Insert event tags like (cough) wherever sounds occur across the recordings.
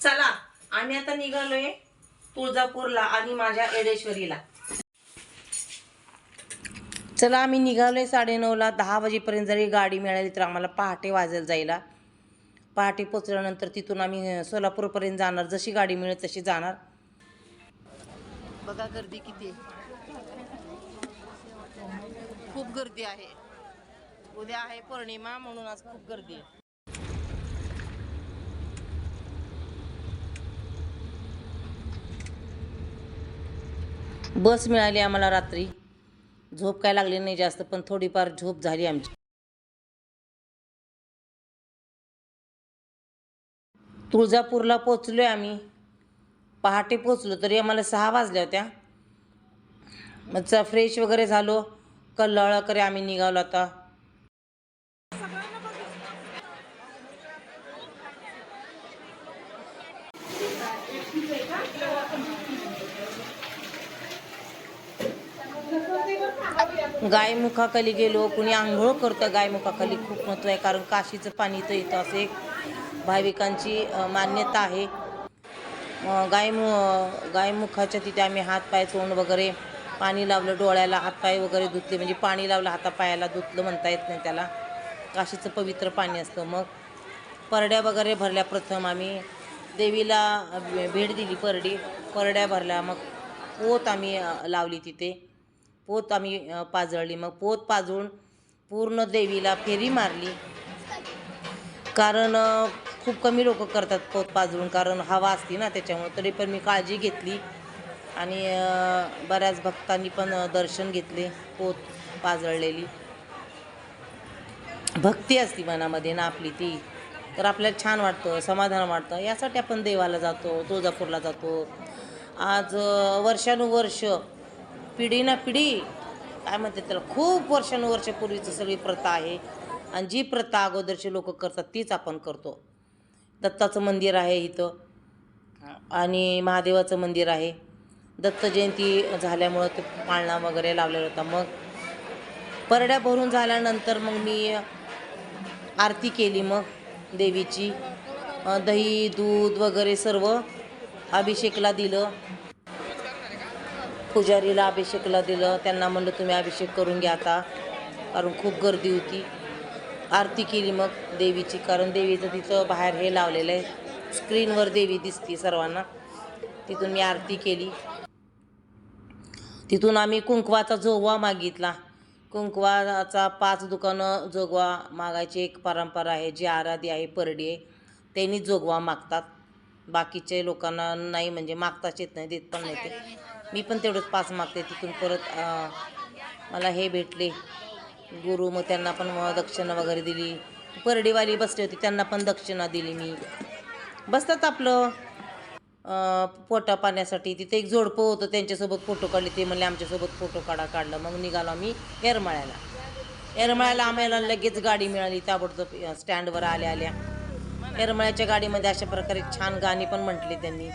चला आम्ही आता निघालोय तुळजापूरला आणि माझ्या एडेश्वरीला चला आम्ही निघालोय साडेनऊला दहा वाजेपर्यंत जरी गाडी मिळाली तर आम्हाला पहाटे वाजायला जायला. पहाटे पोचल्यानंतर तिथून आम्ही सोलापूरपर्यंत जाणार. जशी गाडी मिळेल तशी जाणार. बघा गर्दी किती खूप गर्दी आहे. उद्या आहे पौर्णिमा म्हणून आज खूप गर्दी आहे. बस मिळाली आम्हाला रात्री. झोप काय लागली नाही जास्त पण थोडीफार झोप झाली आमची. तुळजापूरला पोचलोय आम्ही. पहाटे पोचलो तरी आम्हाला सहा वाजल्या होत्या. मग फ्रेश वगैरे झालो. कल्लळ करे आम्ही निघालो आता. गायमुखाखाली गेलो कुणी आंघोळ करतं गायमुखाखाली खूप महत्त्व आहे कारण काशीचं पाणी तर येतं असं एक भाविकांची मान्यता आहे. गायमु गायमुखाच्या तिथे आम्ही हातपाय तोंड वगैरे पाणी लावलं डोळ्याला हातपाय वगैरे धुतले म्हणजे पाणी लावलं हातापायाला धुतलं म्हणता येत नाही त्याला. काशीचं पवित्र पाणी असतं. मग परड्या वगैरे भरल्या प्रथम आम्ही. देवीला भेट दिली परडी परड्या भरल्या. मग पोत आम्ही लावली तिथे. पोत आम्ही पाजळली. मग पोत पाजळून पूर्ण देवीला फेरी मारली. कारण खूप कमी लोक करतात पोत पाजळून कारण हवा असते ना त्याच्यामुळे. तरी पण मी काळजी घेतली. आणि बऱ्याच भक्तांनी पण दर्शन घेतले पोत पाजळलेली. भक्ती असती मनामध्ये ना आपली ती. तर आपल्याला छान वाटतं समाधान वाटतं. यासाठी आपण देवाला जातो तुळजापूरला जातो. आज वर्षानुवर्ष पिढी ना पिढी काय म्हणते त्याला खूप वर्षानुवर्षापूर्वीची सगळी प्रथा आहे. आणि जी प्रथा अगोदरचे लोक करतात तीच आपण करतो. दत्ताचं मंदिर आहे इथं. आणि महादेवाचं मंदिर आहे. दत्त जयंती झाल्यामुळं ते पाळणा वगैरे लावलेला होता. मग परड्या भरून झाल्यानंतर मग मी आरती केली मग देवीची. दही दूध वगैरे सर्व अभिषेकला दिलं. पुजारीला अभिषेकला दिलं. त्यांना म्हणलं तुम्ही अभिषेक करून घ्या आता. कारण खूप गर्दी होती. आरती केली मग देवीची कारण देवीचं तिथं बाहेर हे लावलेलं आहे. स्क्रीनवर देवी दिसते सर्वांना. तिथून मी आरती केली. तिथून आम्ही कुंकवाचा जोगवा मागितला. कुंकवाचा पाच दुकानं जोगवा मागायची एक परंपरा आहे. जी आराधी आहे परडी आहे त्यांनी जोगवा मागतात. बाकीचे लोकांना नाही म्हणजे मागताच येत नाही देत पण नाही ते. मी पण तेवढंच पाच मागते तिथून परत मला हे भेटले. गुरु मग त्यांना पण दक्षिणा वगैरे दिली. परडीवाली बसली होती त्यांना पण दक्षिणा दिली मी. बसतात आपलं पोटा पाण्यासाठी. तिथे एक जोडपं होतं त्यांच्यासोबत फोटो काढले. ते म्हणले आमच्यासोबत फोटो काढा काढलं. मग निघालो आम्ही येरमाळ्याला. येरमाळ्याला आम्हाला लगेच गाडी मिळाली ताबडतोब स्टँडवर आल्या आल्या. येरमाळ्याच्या गाडीमध्ये अशा प्रकारे छान गाणी पण म्हटली त्यांनी.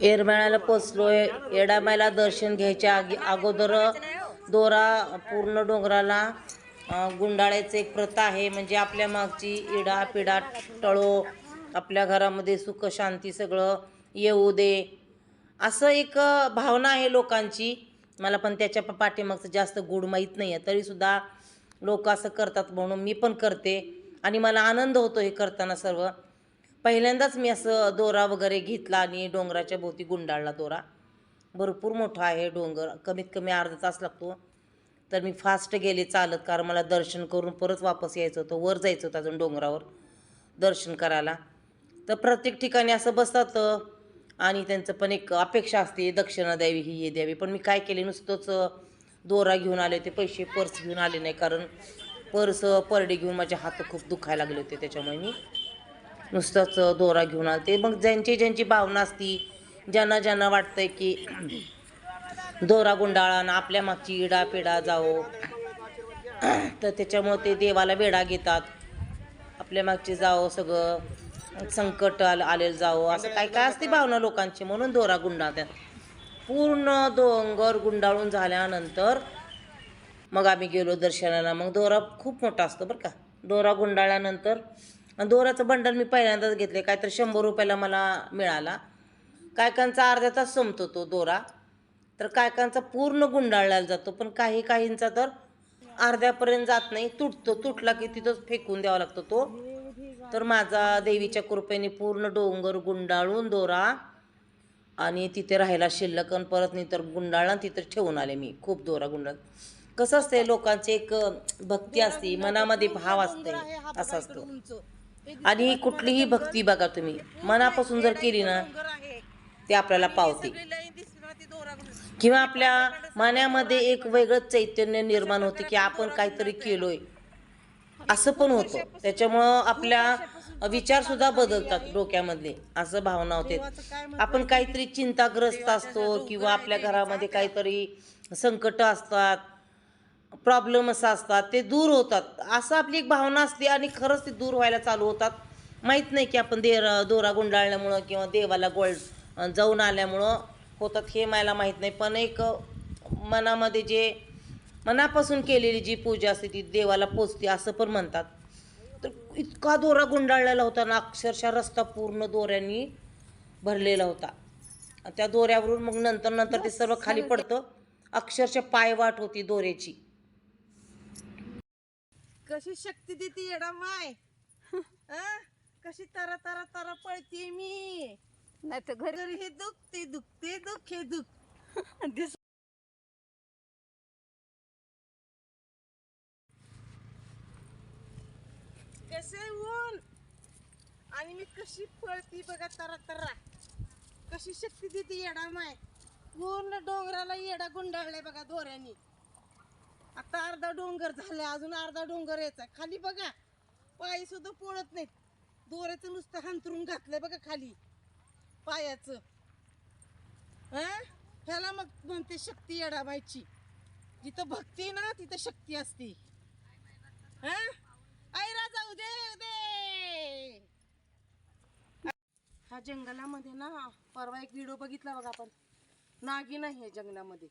येरमाळ्याला पोचलो येडामायला दर्शन घ्यायच्या आगी अगोदर दोरा पूर्ण डोंगराला गुंडाळ्याचं एक प्रथा आहे. म्हणजे आपल्या मागची इडा पिडा टळो आपल्या घरामध्ये सुख शांती सगळं येऊ दे. असं एक भावना आहे लोकांची. मला पण त्याच्या पाठीमागचं जास्त गुड माहीत नाही आहे तरीसुद्धा लोक असं करतात म्हणून मी पण करते. आणि मला आनंद होतो हे करताना सर्व. पहिल्यांदाच मी असं दोरा वगैरे घेतला आणि डोंगराच्या भोवती गुंडाळला दोरा. भरपूर मोठा आहे डोंगर कमीत कमी अर्धा तास लागतो. तर मी फास्ट गेले चालत कारण मला दर्शन करून परत वापस यायचं होतं वर जायचं होतं अजून डोंगरावर दर्शन करायला. तर प्रत्येक ठिकाणी असं बसतात आणि त्यांचं पण एक अपेक्षा असते दक्षिणा द्यावी ही हे द्यावी. पण मी काय केले नुसतंच दोरा घेऊन आले होते पैसे पर्स घेऊन आले नाही कारण पर्स परडे घेऊन माझे हात खूप दुखायला लागले होते त्याच्यामुळे मी नुसतंच दोरा घेऊन आलते. मग ज्यांची ज्यांची भावना असती ज्यांना ज्यांना वाटतंय की दोरा गुंडाळा ना आपल्या मागची इडा पिडा जाओ तर त्याच्यामुळे ते देवाला वेढा घेतात. आपल्या मागचे जाओ सगळं संकट आलं आलेलं जावं. असं काय काय असते भावना लोकांची? म्हणून दोरा गुंडाळतात. पूर्ण डोंगर गुंडाळून झाल्यानंतर मग आम्ही गेलो दर्शनाला. मग दोरा खूप मोठा असतो बरं का. दोरा गुंडाळल्यानंतर आणि दोऱ्याचं बंडल मी पहिल्यांदाच घेतले काहीतरी शंभर रुपयाला मला मिळाला. कायकांचा अर्ध्या तास संपतो तो दोरा. तर कायकांचा पूर्ण गुंडाळला जातो. पण काही काहींचा तर अर्ध्यापर्यंत जात नाही. तुटतो. तुटला की तिथंच फेकून द्यावा लागतो तो. तर माझा देवीच्या कृपेने पूर्ण डोंगर गुंडाळून दोरा आणि तिथे राहायला शिल्लक आणि परत नाही तर गुंडाळला तिथे ठेवून आले मी. खूप दोरा गुंडाळ. कसं असते लोकांची एक भक्ती असते. मनामध्ये भाव असते असं असतं. आणि कुठलीही भक्ती बघा तुम्ही. मनापासून जर केली ना ते आपल्याला पावते. किंवा आपल्या मनामध्ये एक वेगळं चैतन्य निर्माण होते की आपण काहीतरी केलोय. असं पण होतं. त्याच्यामुळं आपल्या विचार सुद्धा बदलतात डोक्यामधले. असं भावना होते. आपण काहीतरी चिंताग्रस्त असतो किंवा आपल्या घरामध्ये काहीतरी संकट असतात. प्रॉब्लेम असं असतात ते दूर होतात. असं आपली एक भावना असते आणि खरंच ते दूर व्हायला चालू होतात. माहीत नाही की आपण दे दोरा गुंडाळल्यामुळं किंवा देवाला गोल्ड जाऊन आल्यामुळं होतात हे मला माहीत नाही. पण एक मनामध्ये जे मनापासून केलेली जी पूजा असते ती देवाला पोचते असं पण म्हणतात. तर इतका दोरा गुंडाळलेला होता ना अक्षरशः रस्ता पूर्ण दोऱ्यांनी भरलेला होता. त्या दोऱ्यावरून मग नंतर नंतर ते सर्व खाली पडतं. अक्षरशः पायवाट होती दोऱ्याची. कशी शक्ती देते येडा माय? (laughs) अं? कशी तरा तरा तरा पळते मी. नाही तर घरी हे दुखते दुखते दुखे दुख. (laughs) दिस कसे ऊन? आणि मी कशी पळती बघा तरा तरा. कशी शक्ती देते येडा माय? पूर्ण डोंगराला येडा गुंडाळलाय बघा दोऱ्यानी. आता अर्धा डोंगर झालाय अजून अर्धा डोंगर यायचा. खाली बघा पाय सुद्धा पोळत नाहीत. दोऱ्याचं नुसतं हंतरून घातलंय बघा खाली. पायाचं. हा? ह्याला मग म्हणते शक्ती येडाबायची जिथं भक्ती ना तिथं शक्ती असते. हा? ऐरा जाऊ दे दे! ह्या जंगलामध्ये ना परवा एक व्हिडिओ बघितला बघा आपण. नागिन आहे जंगलामध्ये.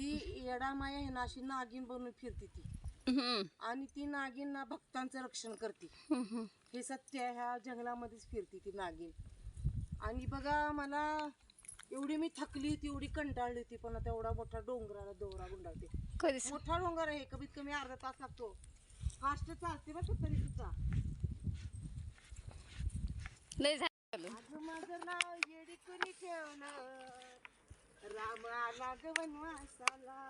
ती येडा माया आहे ना अशी नागिन बनून फिरते ती. हम्म, आणि ती नागिन ना भक्तांचं रक्षण करते. हम्म. हे सत्य आहे ह्या जंगलामध्येच फिरते ती नागिन. आणि बघा मला एवढी मी थकली होती एवढी कंटाळली होती पण आता एवढा मोठा डोंगराला दोरा गुंडाळते. मोठा डोंगर आहे कमीत कमी अर्धा तास लागतो. फास्ट चालते बघ तरी सुद्धा. लय झालं. अगं माझं नाव येडी कुणी ठेवलं? वनवासाला.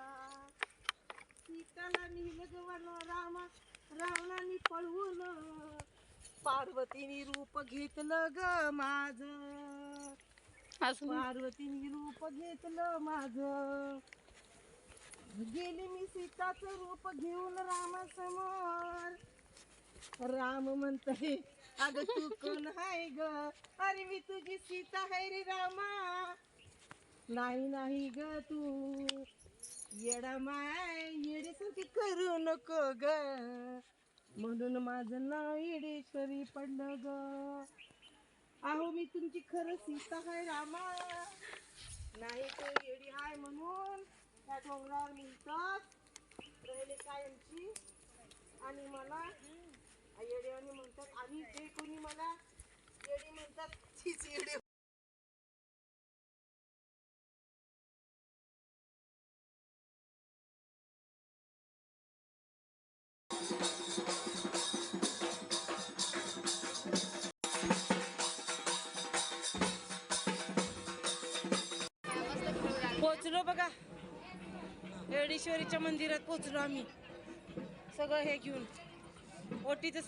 सीताला नेलं वन रामा रावणाने पळवून पार्वतीने रूप घेतलं ग माझ. असं पार्वतीने रूप घेतलं माझ. गेली मी सीताचं रूप घेऊन रामासमोर. राम म्हणतोय अगं तू कोण हाय ग? अरे मी तुझी सीता हाय रे रामा. नाही नाही ग तू. येडा माय येडेसारखी करू नको ग. म्हणून माझं नाव येडेश्वरी पडलं ग. आहो मी तुमची खरं सीता हाय रामा. नाही तो येडी हाय म्हणून त्या डोंगरावर म्हणतात राहिले कायमची. आणि मला येड्याने म्हणतात आणि जे कोणी मला येडी म्हणतात तीच येडी येडेश्वरीच्या मंदिरात पोचलो आम्ही. सगळं हे घेऊन. ओटीचं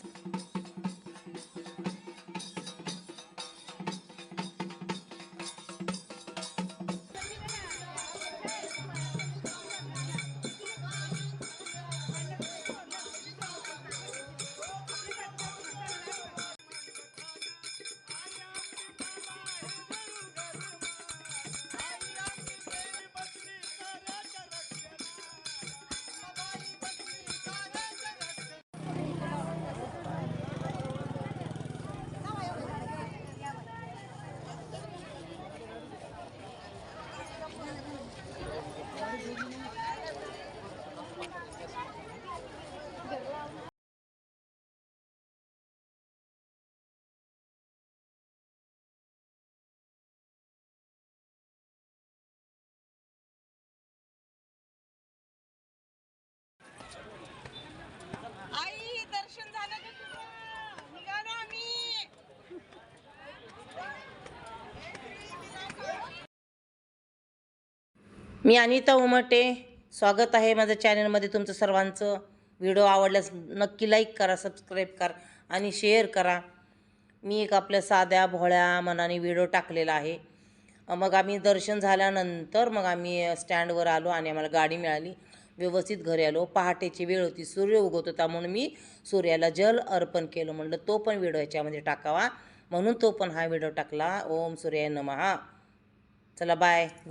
मी अनिता उमटे. स्वागत आहे माझ्या चॅनलमध्ये तुमचं सर्वांचं. व्हिडिओ आवडल्यास नक्की लाईक करा सबस्क्राईब करा आणि शेअर करा. मी एक आपल्या साध्या भोळ्या मनाने व्हिडिओ टाकलेला आहे. मग आम्ही दर्शन झाल्यानंतर मग आम्ही स्टँडवर आलो आणि आम्हाला गाडी मिळाली. व्यवस्थित घरी आलो. पहाटेची वेळ होती. सूर्य उगवत होता म्हणून मी सूर्याला जल अर्पण केलं म्हणलं तो पण व्हिडिओ याच्यामध्ये टाकावा. म्हणून तो पण हा व्हिडिओ टाकला. ओम सूर्याय नमहा. चला बाय गुड